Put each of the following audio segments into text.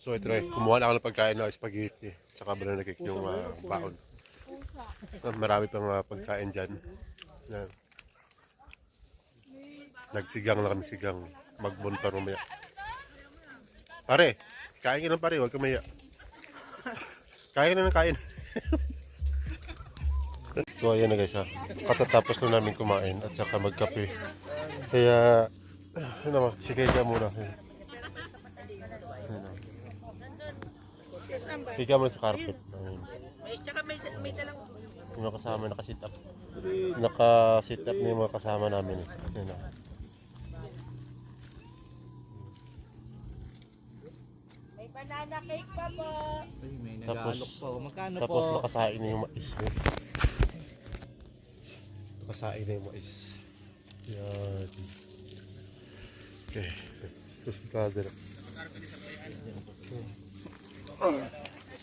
So ito na, kumuha na ako ng pagkain na spaghetti. Tsaka banana cake yung ah, baon. Ah, marami pang ah, pagkain dyan. Yan. Nagsigang na kami sigang. Magbunta rumaya. Pare, kain ka lang pare, huwag ka maya. Kain ka na ng kain. so ayan na guys ha. Katatapos na namin kumain at saka magkape. Kaya, ano naman, sige ka muna. Higa mo na sa carpet. Ayun. May, tsaka may, may dalang Yung mga kasama nakasit up. Naka-sit up na yung mga kasama namin. Eh. Na. May banana cake pa po. Ay, may Tapos- nag-aalok pa. oh. Magkano Tapos po? nakasain na yung mais. Eh. Nakasain na yung mais. Yan. Okay.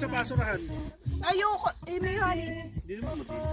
sa basurahan. Ayoko. Eh, may honey. Hindi naman mabilis.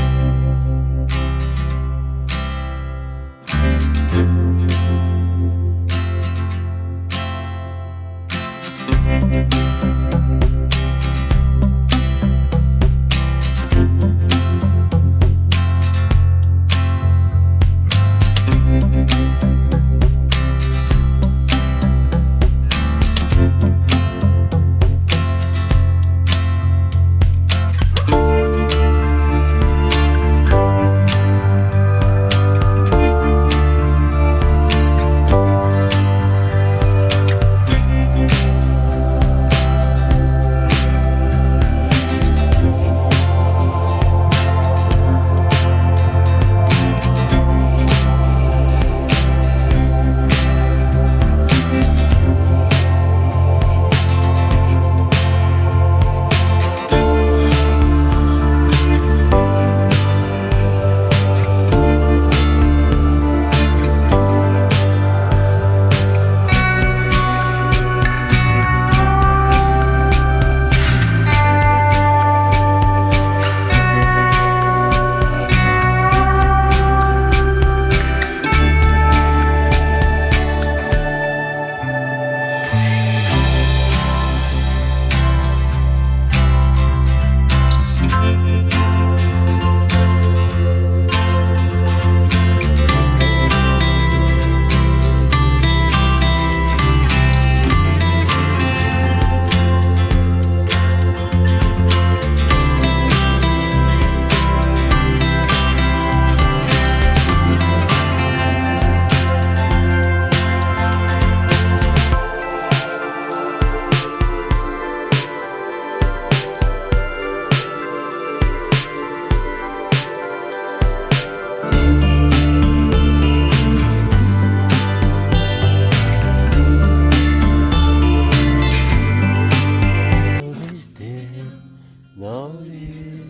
Lonely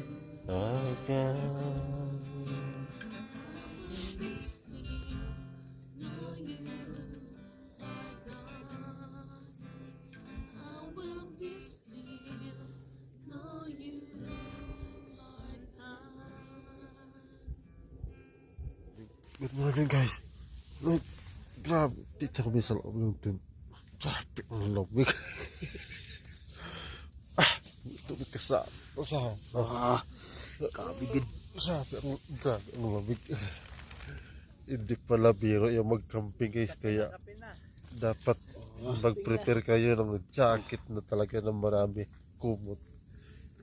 again. Good morning guys. Look, grabe, dito kami sa loob ng traffic ng lobby. tubig ka sa... Sa... Ah, kabigid. Sabi ang... Grabe ang lamig. Hindi pala biro yung mag-camping guys. Kaya dapat mag-prepare kayo ng jacket na talaga ng marami kumot.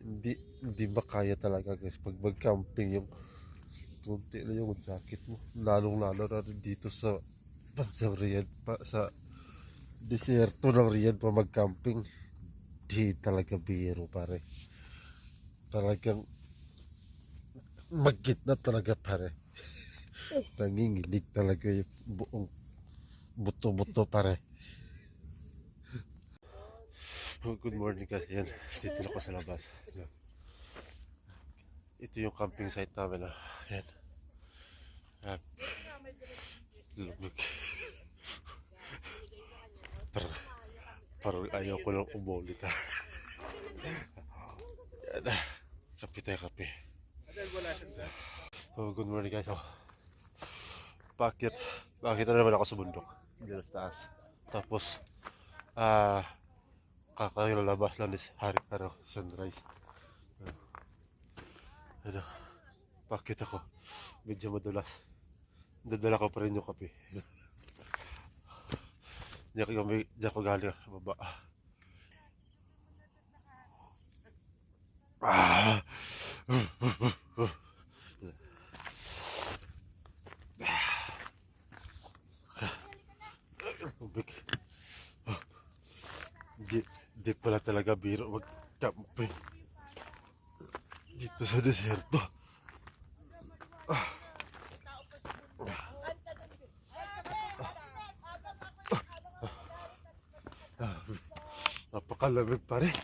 Hindi, hindi makaya talaga guys pag mag-camping yung kunti na yung jacket mo. Lalong lalo na dito sa bansang Riyadh pa sa desierto ng Riyadh pa mag-camping. Di talaga biro pare. Talagang magit na talaga pare. Nanginginig talaga yung buong buto-buto pare. Oh, good morning guys. Yan, dito na ako sa labas. Ito yung camping site namin. Ah. Yan. Lumig. parang, parang ayaw ko lang umulit ha. Yan. Kape tayo kape. So, good morning guys. Oh. Bakit? Na naman ako sa bundok? Dito sa taas. Tapos, ah, kakalalabas lang is hari ano, sunrise. Ano, bakit ako? Medyo madulas. Dadala ko pa rin yung kape. Diyan ko, diyan ko galing sa baba. Ah. Tubig. Di, di pala talaga biro mag-camping. Dito sa deserto. Ah. Napakalamig pa rin.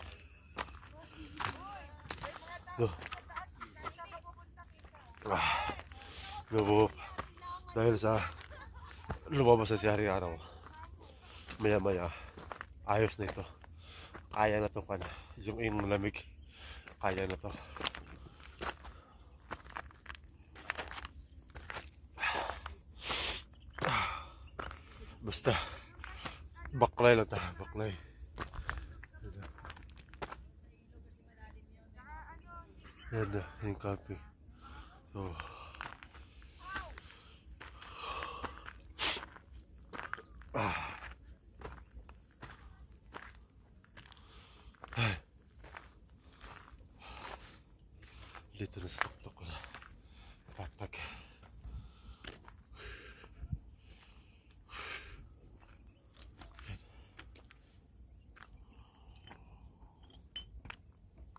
Do. Ah. Lubo. Dahil sa lumabas sa siyari araw. Maya maya. Ayos na ito. Kaya na to ka na. Yung yung lamig. Kaya na to. Basta. Baklay lang tayo. Baklay. Yan na. Yung camping. So. Dito na sa tuktok ko na. Backpack.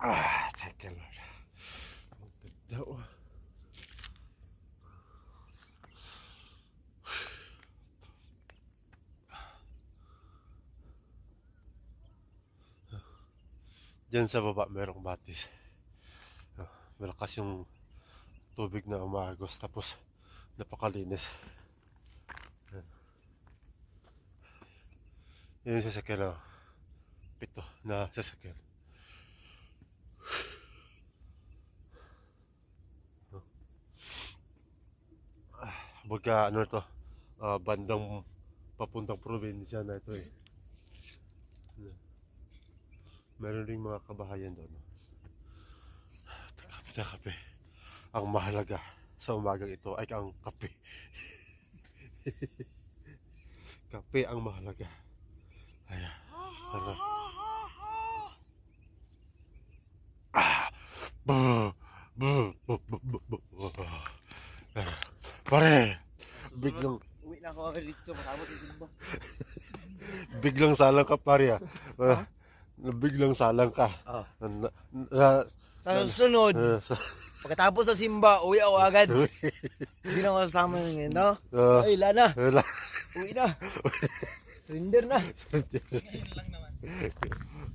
Ah, teka lang. Muntik daw. Diyan sa baba merong batis. Ah, malakas yung tubig na umagos tapos napakalinis. Yan. Yun yung sasakyan na pito na sasakyan. Ah, Baga ano to, ah, bandang papuntang probinsya na ito eh. Meron ding mga kabahayan doon. Kape na kape. Ang mahalaga sa umagang ito ay ang kape. kape ang mahalaga. Ayan. Tara. Ah! Pare! Biglang, Uwi na ako agad dito. Matapos yung biglang salang ka pare ah. Biglang salang ka. Ah. Na, na, Sa susunod, na, sa, pagkatapos ng simba, uwi ako agad. Hindi na kasama ngayon, no? ah, Ay, lana. wala. Uwi na. Surrender na.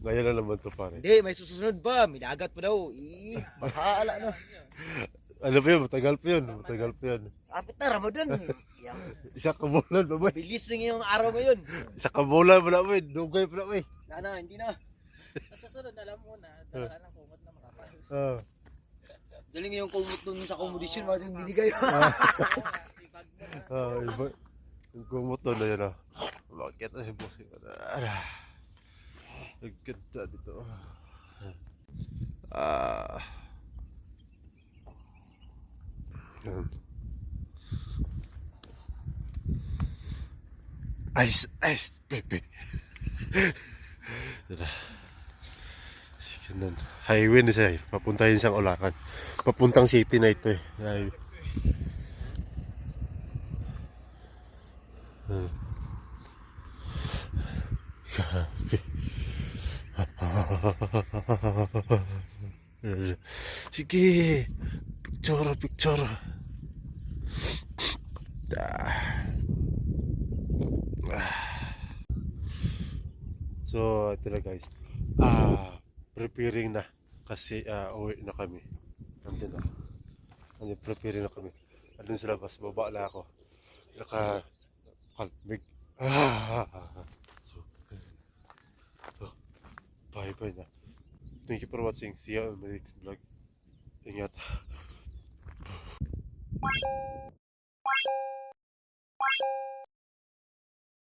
Ngayon na naman to pare. Hindi, may susunod pa. May dagat pa daw. Ih, bahala na. Ano pa yun? Matagal pa yun. Matagal pa yun. Kapit na, Ramadan. Isa ka bulan ba boy? bilis ng iyong araw ngayon. Isa ka bulan ba na boy? Dugay pa na boy. Lana, hindi na. Sa sunod, alam mo na, dala ng kumot na makapal. Ah. Daling yung kumot dun sa accommodation, mo yung binigay. Mo Ah, iba. Yung kumoto na yun ah. Bakit na si boss yun? Ah. Ang ganda dito. Ah. Yan. Ice, ice, baby. Nun. Highway na siya eh. Papuntahin siyang Ulacan. Papuntang city na ito eh. Highway. Hmm. Grabe. Sige. Picture, picture. Ah. Ah. So, ito na guys. Preparing na. Kasi ah, uwi na kami. Nandun na. Nandun, preparing na kami. Nandun sa labas. Baba na ako. Naka, kalmig. Ah. So, so, bye bye na. Thank you for watching. See you on my next vlog. Ingat.